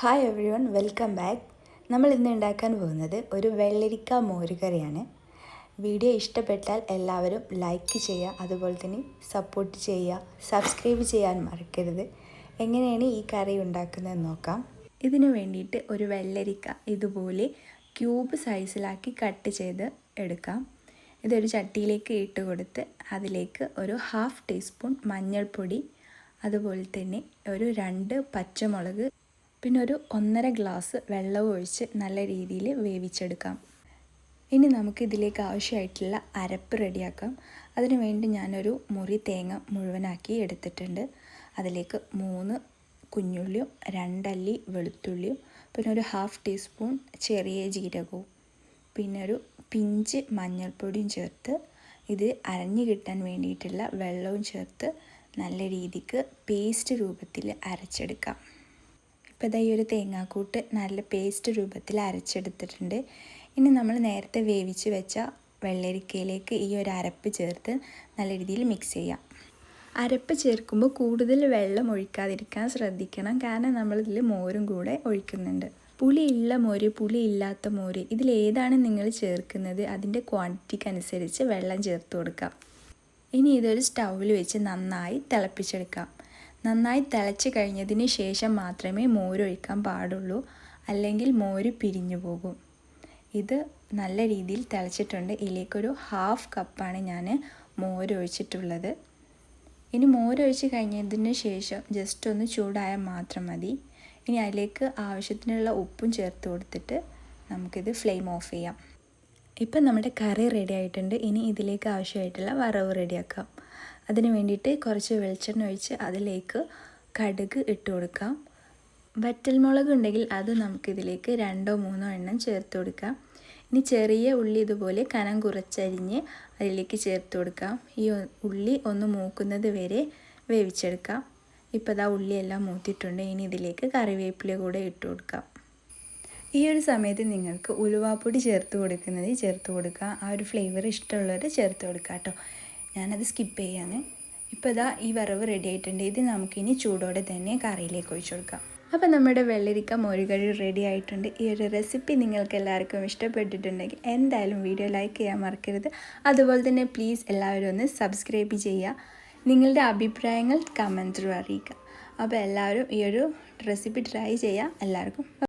Hi everyone welcome back നമ്മൾ ഇന്ന് ഉണ്ടാക്കാൻ പോകുന്നത് ഒരു വെള്ളരിക്ക മോരുകറിയാണ്. വീഡിയോ ഇഷ്ടപ്പെട്ടാൽ എല്ലാവരും ലൈക്ക് ചെയ്യുക അതുപോലെ തന്നെ സപ്പോർട്ട് ചെയ്യുക സബ്സ്ക്രൈബ് ചെയ്യാൻ മറക്കരുത്. എങ്ങനെയാണ് ഈ കറി ഉണ്ടാക്കുന്നതെന്ന് നോക്കാം. ഇതിന് വേണ്ടിയിട്ട് ഒരു വെള്ളരിക്ക ഇതുപോലെ ക്യൂബ് സൈസിലാക്കി കട്ട് ചെയ്ത് എടുക്കാം. ഇതൊരു ചട്ടിയിലേക്ക് ഇട്ട് കൊടുത്ത് അതിലേക്ക് ഒരു ഹാഫ് ടീസ്പൂൺ മഞ്ഞൾപ്പൊടി അതുപോലെ തന്നെ ഒരു രണ്ട് പച്ചമുളക് പിന്നെ ഒരു ഒന്നര ഗ്ലാസ് വെള്ളവും ഒഴിച്ച് നല്ല രീതിയിൽ വേവിച്ചെടുക്കാം. ഇനി നമുക്ക് ഇതിലേക്ക് ആവശ്യമായിട്ടുള്ള അരപ്പ് റെഡിയാക്കാം. അതിനു വേണ്ടി ഞാനൊരു മുറി തേങ്ങ മുഴുവനാക്കി എടുത്തിട്ടുണ്ട്. അതിലേക്ക് മൂന്ന് കുഞ്ഞുള്ളിയും രണ്ടല്ലി വെളുത്തുള്ളിയും പിന്നെ ഒരു ഹാഫ് ടീസ്പൂൺ ചെറിയ ജീരകവും പിന്നെ ഒരു പിഞ്ച് മഞ്ഞൾപ്പൊടിയും ചേർത്ത് ഇത് അരഞ്ഞു കിട്ടാൻ വേണ്ടിയിട്ടുള്ള വെള്ളവും ചേർത്ത് നല്ല രീതിക്ക് പേസ്റ്റ് രൂപത്തിൽ അരച്ചെടുക്കാം. ഇപ്പോൾ ഇതാ ഈ ഒരു തേങ്ങാക്കൂട്ട് നല്ല പേസ്റ്റ് രൂപത്തിൽ അരച്ചെടുത്തിട്ടുണ്ട്. ഇനി നമ്മൾ നേരത്തെ വേവിച്ച് വെച്ച വെള്ളരിക്കയിലേക്ക് ഈ ഒരു അരപ്പ് ചേർത്ത് നല്ല രീതിയിൽ മിക്സ് ചെയ്യാം. അരപ്പ് ചേർക്കുമ്പോൾ കൂടുതൽ വെള്ളം ഒഴിക്കാതിരിക്കാൻ ശ്രദ്ധിക്കണം. കാരണം നമ്മളിതിൽ മോരും കൂടെ ഒഴിക്കുന്നുണ്ട്. പുളിയുള്ള മോര് പുളി ഇല്ലാത്ത മോര് ഇതിലേതാണ് നിങ്ങൾ ചേർക്കുന്നത്? അതിന്റെ ക്വാണ്ടിറ്റിക്ക് അനുസരിച്ച് വെള്ളം ചേർത്ത് കൊടുക്കാം. ഇനി ഇതൊരു സ്റ്റൗവിൽ വെച്ച് നന്നായി തിളപ്പിച്ചെടുക്കാം. നന്നായി തിളച്ച് കഴിഞ്ഞതിന് ശേഷം മാത്രമേ മോരൊഴിക്കാൻ പാടുള്ളൂ അല്ലെങ്കിൽ മോര് പിരിഞ്ഞു പോകും. ഇത് നല്ല രീതിയിൽ തിളച്ചിട്ടുണ്ട്. ഇതിലേക്കൊരു ഹാഫ് കപ്പാണ് ഞാൻ മോരൊഴിച്ചിട്ടുള്ളത്. ഇനി മോരൊഴിച്ച് കഴിഞ്ഞതിന് ശേഷം ജസ്റ്റ് ഒന്ന് ചൂടായാൽ മാത്രം മതി. ഇനി അതിലേക്ക് ആവശ്യത്തിനുള്ള ഉപ്പും ചേർത്ത് കൊടുത്തിട്ട് നമുക്കിത് ഫ്ലെയിം ഓഫ് ചെയ്യാം. ഇപ്പം നമ്മുടെ കറി റെഡി ആയിട്ടുണ്ട്. ഇനി ഇതിലേക്ക് ആവശ്യമായിട്ടുള്ള വറവ് റെഡിയാക്കാം അതിന് വേണ്ടിയിട്ട് കുറച്ച് വെളിച്ചെണ്ണ ഒഴിച്ച് അതിലേക്ക് കടുക് ഇട്ട് കൊടുക്കാം. വറ്റൽമുളക് ഉണ്ടെങ്കിൽ അത് നമുക്കിതിലേക്ക് രണ്ടോ മൂന്നോ എണ്ണം ചേർത്ത് കൊടുക്കാം. ഇനി ചെറിയ ഉള്ളി ഇതുപോലെ കനം കുറച്ചരിഞ്ഞ് അതിലേക്ക് ചേർത്ത് കൊടുക്കാം. ഈ ഉള്ളി ഒന്ന് മൂക്കുന്നത് വരെ വേവിച്ചെടുക്കാം. ഇപ്പോൾ ഇതാ ഉള്ളിയെല്ലാം മൂത്തിട്ടുണ്ട്. ഇനി ഇതിലേക്ക് കറിവേപ്പില കൂടെ ഇട്ട് കൊടുക്കാം. ഈ ഒരു സമയത്ത് നിങ്ങൾക്ക് ഉലുവാപ്പൊടി ചേർത്ത് കൊടുക്കുന്നത് ചേർത്ത് കൊടുക്കുക ആ ഒരു ഫ്ലേവർ ഇഷ്ടമുള്ളവർ ചേർത്ത് കൊടുക്കുക കേട്ടോ. ഞാനത് സ്കിപ്പ് ചെയ്യാന്ന്. ഇപ്പോൾ ഇതാ ഈ വറവ് റെഡി ആയിട്ടുണ്ട്. ഇത് നമുക്കിനി ചൂടോടെ തന്നെ കറിയിലേക്ക് ഒഴിച്ചു കൊടുക്കാം. അപ്പോൾ നമ്മുടെ വെള്ളരിക്ക മോരുകറി റെഡി ആയിട്ടുണ്ട്. ഈ ഒരു റെസിപ്പി നിങ്ങൾക്ക് എല്ലാവർക്കും ഇഷ്ടപ്പെട്ടിട്ടുണ്ടെങ്കിൽ എന്തായാലും വീഡിയോ ലൈക്ക് ചെയ്യാൻ മറക്കരുത്. അതുപോലെ തന്നെ പ്ലീസ് എല്ലാവരും ഒന്ന് സബ്സ്ക്രൈബ് ചെയ്യുക. നിങ്ങളുടെ അഭിപ്രായങ്ങൾ കമന്റ് അറിയിക്കുക. അപ്പോൾ എല്ലാവരും ഈ ഒരു റെസിപ്പി ട്രൈ ചെയ്യുക. എല്ലാവർക്കും